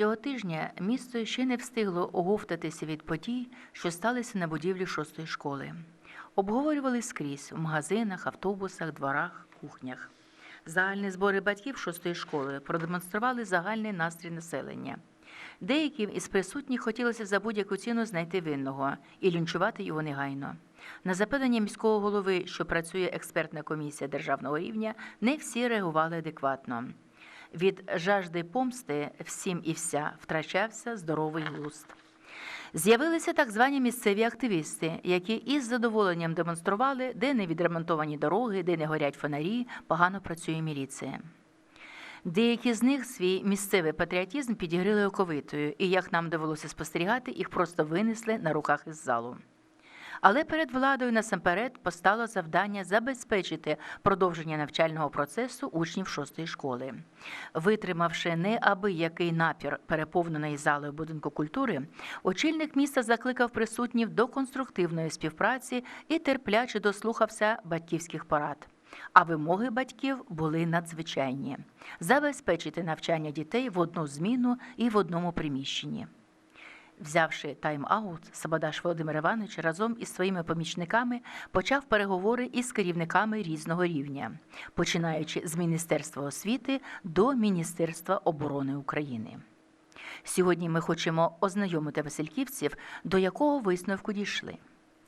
Цього тижня місто ще не встигло оговтатися від подій, що сталися на будівлі шостої школи. Обговорювали скрізь у магазинах, автобусах, дворах, кухнях. Загальні збори батьків шостої школи продемонстрували загальний настрій населення. Деяким із присутніх хотілося за будь-яку ціну знайти винного і лінчувати його негайно. На запитання міського голови, що працює експертна комісія державного рівня, не всі реагували адекватно. Від жажди помсти всім і вся втрачався здоровий глузд. З'явилися так звані місцеві активісти, які із задоволенням демонстрували, де не відремонтовані дороги, де не горять фонарі, погано працює міліція. Деякі з них свій місцевий патріотизм підігрили оковитою, і, як нам довелося спостерігати, їх просто винесли на руках із залу. Але перед владою насамперед постало завдання забезпечити продовження навчального процесу учнів шостої школи. Витримавши неабиякий напір переповненої зали будинку культури, очільник міста закликав присутніх до конструктивної співпраці і терпляче дослухався батьківських порад. А вимоги батьків були надзвичайні забезпечити навчання дітей в одну зміну і в одному приміщенні. Взявши тайм-аут, Сабадаш Володимир Іванович разом із своїми помічниками почав переговори із керівниками різного рівня, починаючи з Міністерства освіти до Міністерства оборони України. Сьогодні ми хочемо ознайомити васильківців, до якого висновку дійшли.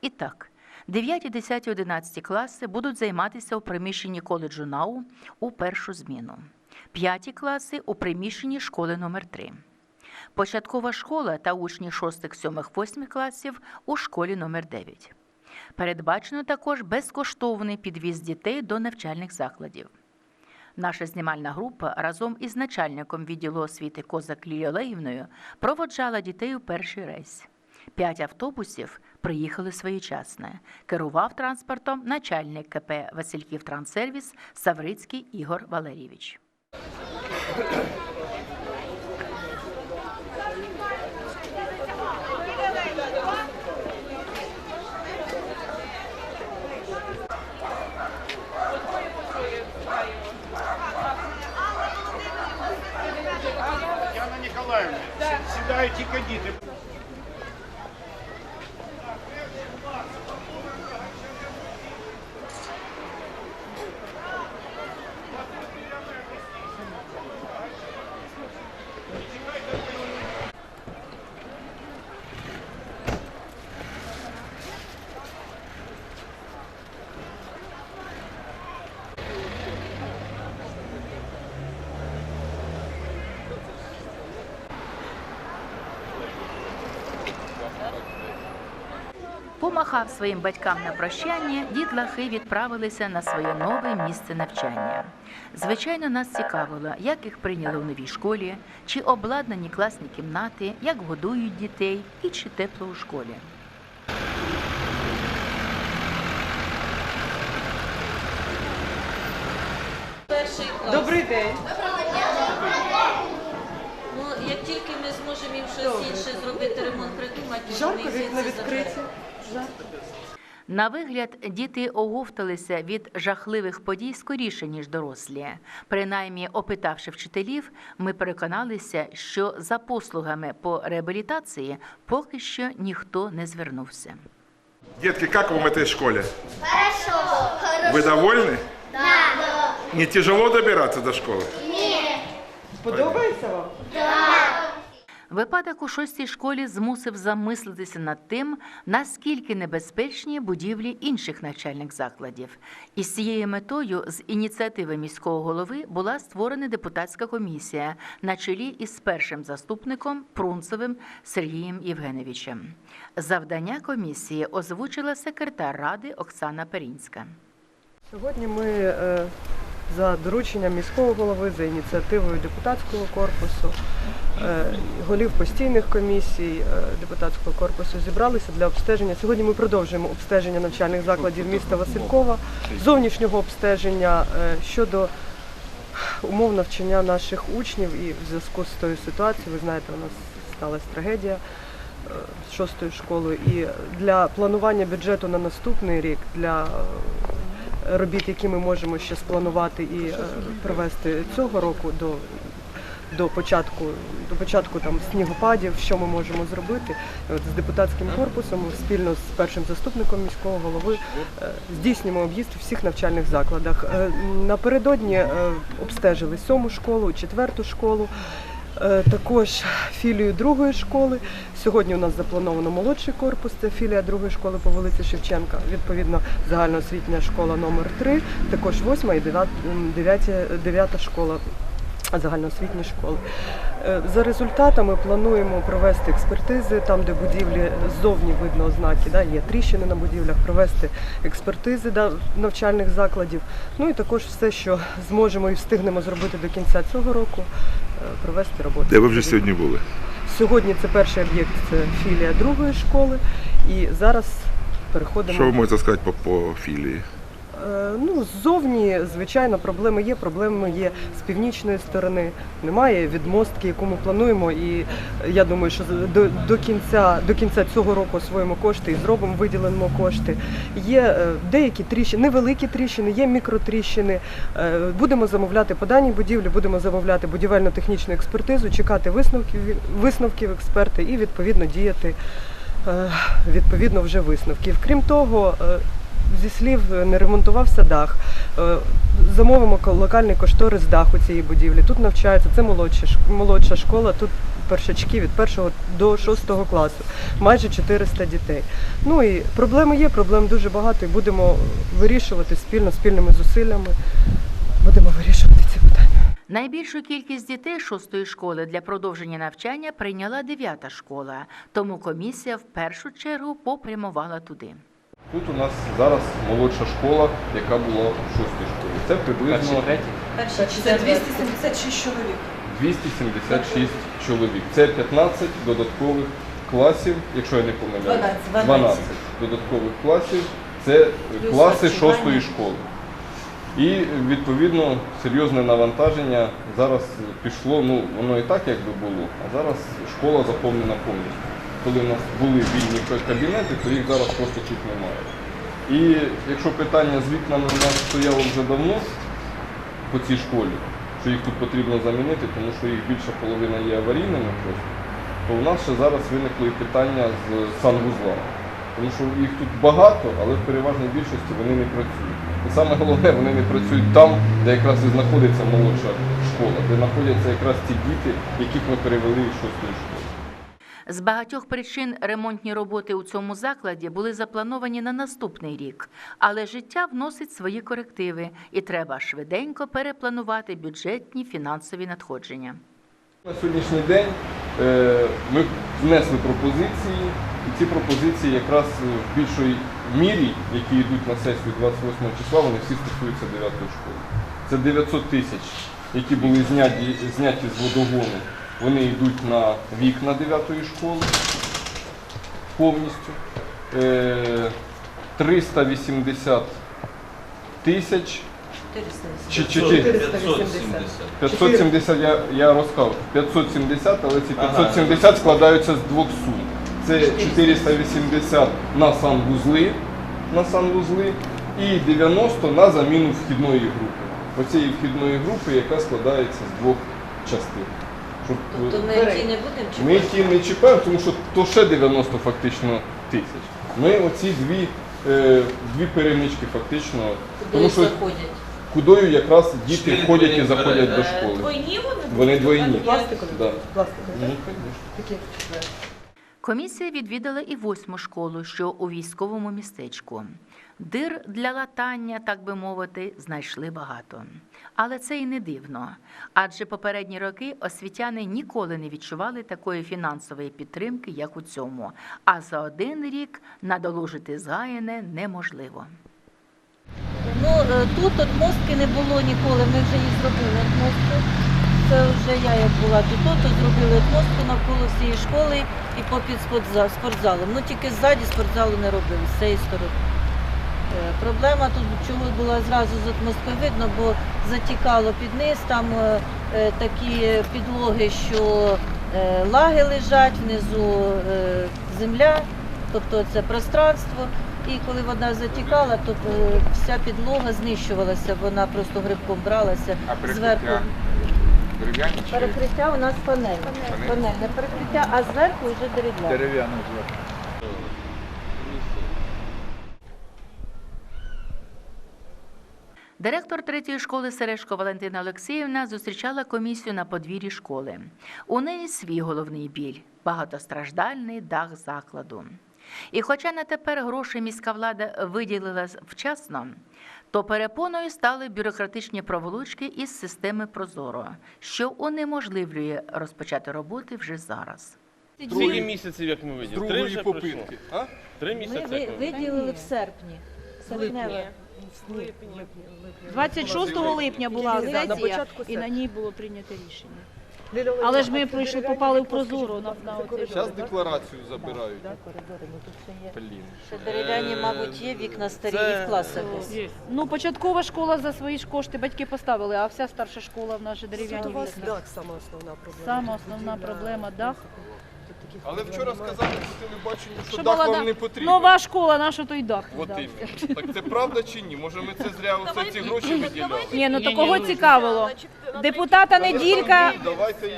І так, 9, 10, 11 класи будуть займатися у приміщенні коледжу НАУ у першу зміну, 5 класи у приміщенні школи номер 3 Початкова школа та учні 6, 7, 8 класів у школі номер 9 Передбачено також безкоштовний підвіз дітей до навчальних закладів. Наша знімальна група разом із начальником відділу освіти Козак Лілією Олегівною проводжала дітей у перший рейс. П'ять автобусів приїхали своєчасно. Керував транспортом начальник КП Васильків Транссервіс Саврицький Ігор Валерійович. Помахав своїм батькам на прощання, дітлахи відправилися на своє нове місце навчання. Звичайно, нас цікавило, як їх прийняли у новій школі, чи обладнані класні кімнати, як годують дітей і чи тепло у школі. Перший клас. Добрий день. Ну, як тільки ми зможемо їм щось інше зробити, ремонт придумати, то Жарко, вікна відкриті. заберуть. Жарко. На вигляд, діти оговталися від жахливих подій скоріше, ніж дорослі. Принаймні, опитавши вчителів, ми переконалися, що за послугами по реабілітації поки що ніхто не звернувся. Детки, как вам в этой школе? Хорошо. Вы довольны? Да. Не тяжело добираться до школы? Подобається вам? Випадок у шостій школі змусив замислитися над тим, наскільки небезпечні будівлі інших навчальних закладів. І з цією метою з ініціативи міського голови була створена депутатська комісія на чолі із першим заступником Прунцевим Сергієм Євгеновичем. Завдання комісії озвучила секретар ради Оксана Перінська. Сьогодні ми е, за дорученням міського голови, за ініціативою депутатського корпусу, голів постійних комісій е, депутатського корпусу зібралися для обстеження. Сьогодні ми продовжуємо обстеження навчальних закладів міста Василькова, зовнішнього обстеження е, щодо умов навчання наших учнів і в зв'язку з тою ситуацією, ви знаєте, у нас сталася трагедія е, з шостою школою. І для планування бюджету на наступний рік, для е, робіт, які ми можемо ще спланувати і е, провести цього року до до початку, до початку там снігопадів, що ми можемо зробити. От з депутатським корпусом спільно з першим заступником міського голови е, здійснюємо об'їзд у всіх навчальних закладах. Е, Напередодні е, обстежили сьому школу, четверту школу. Також філію другої школи. Сьогодні у нас заплановано молодший корпус, це філія другої школи по вулиці Шевченка. Відповідно, загальноосвітня школа номер 3 також восьма і дев'ят- м, дев'ятя- дев'ята школа загальноосвітні школи. Е, За результатами плануємо провести експертизи там, де будівлі ззовні видно ознаки, да, є тріщини на будівлях, провести експертизи да, навчальних закладів. Ну і також все, що зможемо і встигнемо зробити до кінця цього року, е, провести роботу. Де ви вже сьогодні були? Сьогодні це перший об'єкт, це філія другої школи, і зараз переходимо. Що ви можете сказати по, по філії? Е, Ну, ззовні, звичайно, проблеми є. Проблеми є з північної сторони. Немає відмостки, яку ми плануємо. І е, я думаю, що до, до кінця до кінця цього року освоїмо кошти і зробимо, виділимо кошти. Є е, деякі тріщини, невеликі тріщини, є мікротріщини. Будемо замовляти по даній будівлі, будемо замовляти будівельно-технічну експертизу, чекати висновків висновків експерти і відповідно діяти відповідно вже висновків. Крім того. Зі слів е, не ремонтувався дах. Е, Замовимо локальний кошторис даху цієї будівлі. Тут навчається це молодша школа. Тут першачки від першого до шостого класу, майже 400 дітей. Ну і проблеми є, проблем дуже багато, і будемо вирішувати спільно, спільними зусиллями. Будемо вирішувати ці питання. Найбільшу кількість дітей шостої школи для продовження навчання прийняла дев'ята школа, тому комісія в першу чергу попрямувала туди. Тут у нас зараз молодша школа, яка була в шостій школі. Це приблизно Перші Це 276 чоловік. 276 чоловік. Це 15 додаткових класів, якщо я не помиляюсь. 12, 12 додаткових класів. Це класи шостої школи. І відповідно серйозне навантаження зараз пішло, ну воно і так якби було, а зараз школа заповнена повністю. Коли в нас були вільні кабінети, то їх зараз просто тут немає. І якщо питання з вікнами у нас стояло вже давно по цій школі, що їх тут потрібно замінити, тому що їх більша половина є аварійними просто, то у нас ще зараз виникло і питання з санвузлами. Тому що їх тут багато, але в переважній більшості вони не працюють. І саме головне, вони не працюють там, де якраз і знаходиться молодша школа, де знаходяться якраз ті діти, яких ми перевели шостої школи. З багатьох причин ремонтні роботи у цьому закладі були заплановані на наступний рік, але життя вносить свої корективи, і треба швиденько перепланувати бюджетні фінансові надходження. На сьогоднішній день е, ми внесли пропозиції, і ці пропозиції якраз е, в більшій мірі, які йдуть на сесію 28 числа, вони всі стосуються 9 школи. Це 900 тисяч, які були зняті, зняті з водогону, вони йдуть на вікна 9 школи повністю. Е, 380 тисяч 480. чи, чи, чи, 480. 570 я, я розказав. 570, але ці 570 складаються з двох сум. Це 480 на санвузли, на санвузли і 90 на заміну вхідної групи. Оцієї вхідної групи, яка складається з двох частин. Щоб, Тобто ми е, ті не будемо чи ми ті не чіпаємо, тому що то ще 90 фактично тисяч. Ми оці дві, е, дві перемички фактично, куди тому що заходять? кудою якраз діти ходять і заходять до Е, школи. Двойні вони? Вони двойні. Пластикові? Да. Пластикові, Ну? Такі. Комісія відвідала і восьму школу, що у військовому містечку. Дир для латання, так би мовити, знайшли багато. Але це і не дивно. Адже попередні роки освітяни ніколи не відчували такої фінансової підтримки, як у цьому. А за один рік надолужити згаяне неможливо. Ну е, тут от мостки не було ніколи. Ми вже їх зробили от мостку. Це вже я як була тут, то зробили мостку навколо всієї школи і попід спортза- спортзалом. Ну тільки ззаді спортзалу не робили, з цієї сторони. Е, Проблема тут чого була зразу з видно, бо затікало під низ, там е, е, такі підлоги, що е, лаги лежать, внизу е, земля, тобто це пространство. І коли вода затікала, то е, вся підлога знищувалася, вона просто грибком бралася А зверху. Дерев'яні Перекриття у нас панельне. Панель. Панельне перекриття, а зверху вже дерев'яне. дерев'яні? Директор третьої школи Сережко Валентина Олексіївна зустрічала комісію на подвір'ї школи. У неї свій головний біль багатостраждальний дах закладу. І хоча на тепер гроші міська влада виділила вчасно, то перепоною стали бюрократичні проволочки із системи Прозоро, що унеможливлює розпочати роботи вже зараз. Скільки місяців, як ми З виділили? Три вже попитки. А? Три місяці. як ми виділили. виділили в серпні. Серпневе. 26 липня була Тільки на сесія, початку і на ній було прийнято рішення. Ліля Але ж ми а це прийшли, попали в прозору чи на- це на оцей коридори, Зараз декларацію забирають. Да, коридори, ну тут ще є. Блін. Ще дерев'яні, мабуть, є вікна старі і в класах десь. Ну, початкова школа за свої ж кошти батьки поставили, а вся старша школа в нас же Тут дерев'яні у вас вікна. дах сама основна проблема. Сама основна проблема дах. Але вчора немає. сказали по телебаченню, що Що дах вам да- не потрібен. Нова школа, наша той дах. От да. іменно. Так це правда чи ні? Може ми це зря оце ці гроші виділяли? Ні, ну то кого цікавило? Депутата Неділька, Давайте.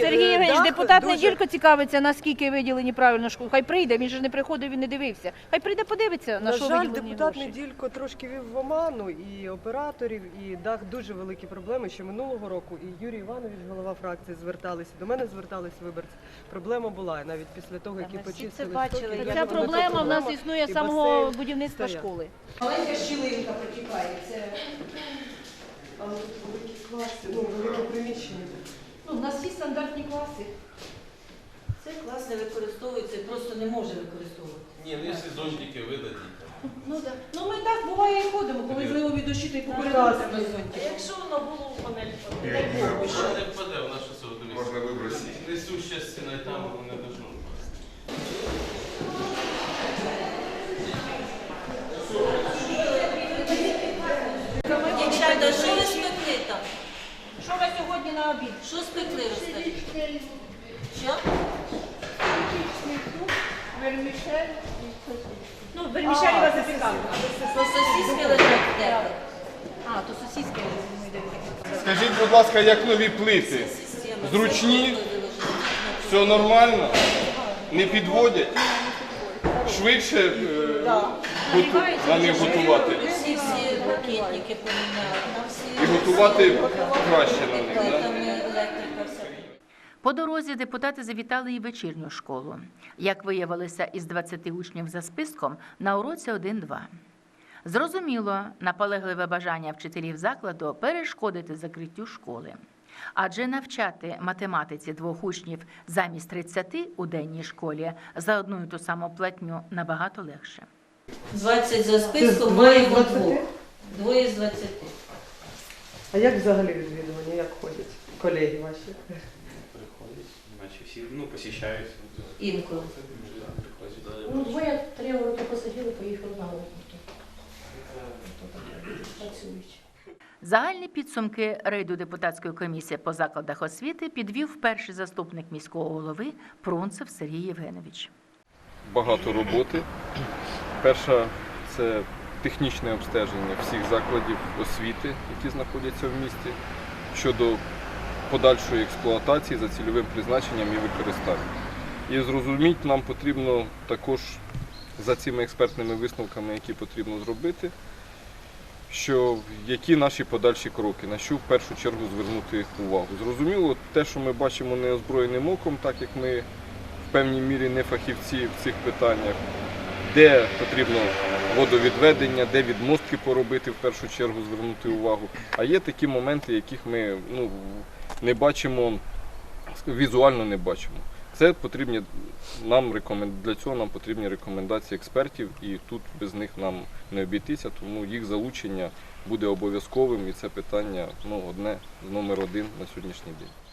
Сергій е, Євгенович, депутат Неділько цікавиться, наскільки виділені правильно школу. Хай прийде, він же не приходив, він не дивився. Хай прийде, подивиться, на, На що жаль, виділені депутат гроші. Неділько трошки вів в оману і операторів, і дах дуже великі проблеми. Ще минулого року і Юрій Іванович, голова фракції, зверталися. До мене звертались виборці. Проблема була і навіть після того, як і всі це почистили бачили, стоки, Ця проблема в нас проблема, існує і з самого басейн будівництва стояв. школи. Маленька щілинка протікає. Це Але тут великі класи, ну велике приміщення. ну, в нас є стандартні класи. Цей клас не використовується, просто не може використовувати. Ні, ну якщо зонтики видадіть. Ну, да. ну ми так буває і ходимо, коли зливові дощі, то й по Ну, коридорах так. зонтів. Якщо воно було в панель, Що не впаде, вона що все дивиться. Можна вибросити. Несуща стіна і там воно не должно впасти. Дівчата, що ви спекли там? Що ви сьогодні на обід? Що спекли розкажіть? Що? Ну, вермішелі вас запікали. То сосиски лежать в тебе. А, то ми дивимося. Скажіть, будь ласка, як нові плити? Зручні? Все нормально? Не підводять? Швидше е, готу- на них готувати? Всі всі ракетники поміняли, І готувати краще на них. По дорозі депутати завітали і вечірню школу. Як виявилося, із 20 учнів за списком на уроці 1-2. Зрозуміло, наполегливе бажання вчителів закладу перешкодити закриттю школи. Адже навчати математиці двох учнів замість 30 у денній школі за одну і ту саму платню набагато легше. 20 за списком маємо 20? двох. Двоє з 20. А як взагалі відвідування? Як ходять колеги ваші? Приходять, наче всі, ну, посіщають. Інколи. Ну, двоє три роки посиділи, поїхали на роботу. Працюють. Загальні підсумки рейду депутатської комісії по закладах освіти підвів перший заступник міського голови Пронцев Сергій Євгенович. Багато роботи. Перша це технічне обстеження всіх закладів освіти, які знаходяться в місті, щодо подальшої експлуатації за цільовим призначенням і використанням. І зрозуміти нам потрібно також за цими експертними висновками, які потрібно зробити, що які наші подальші кроки, на що в першу чергу звернути увагу. Зрозуміло, те, що ми бачимо неозброєним оком, так як ми в певній мірі не фахівці в цих питаннях, де потрібно водовідведення, де відмостки поробити, в першу чергу звернути увагу. А є такі моменти, яких ми ну, не бачимо, візуально не бачимо. Це потрібні нам для цього нам потрібні рекомендації експертів, і тут без них нам не обійтися, тому їх залучення буде обов'язковим, і це питання ну, одне з номер один на сьогоднішній день.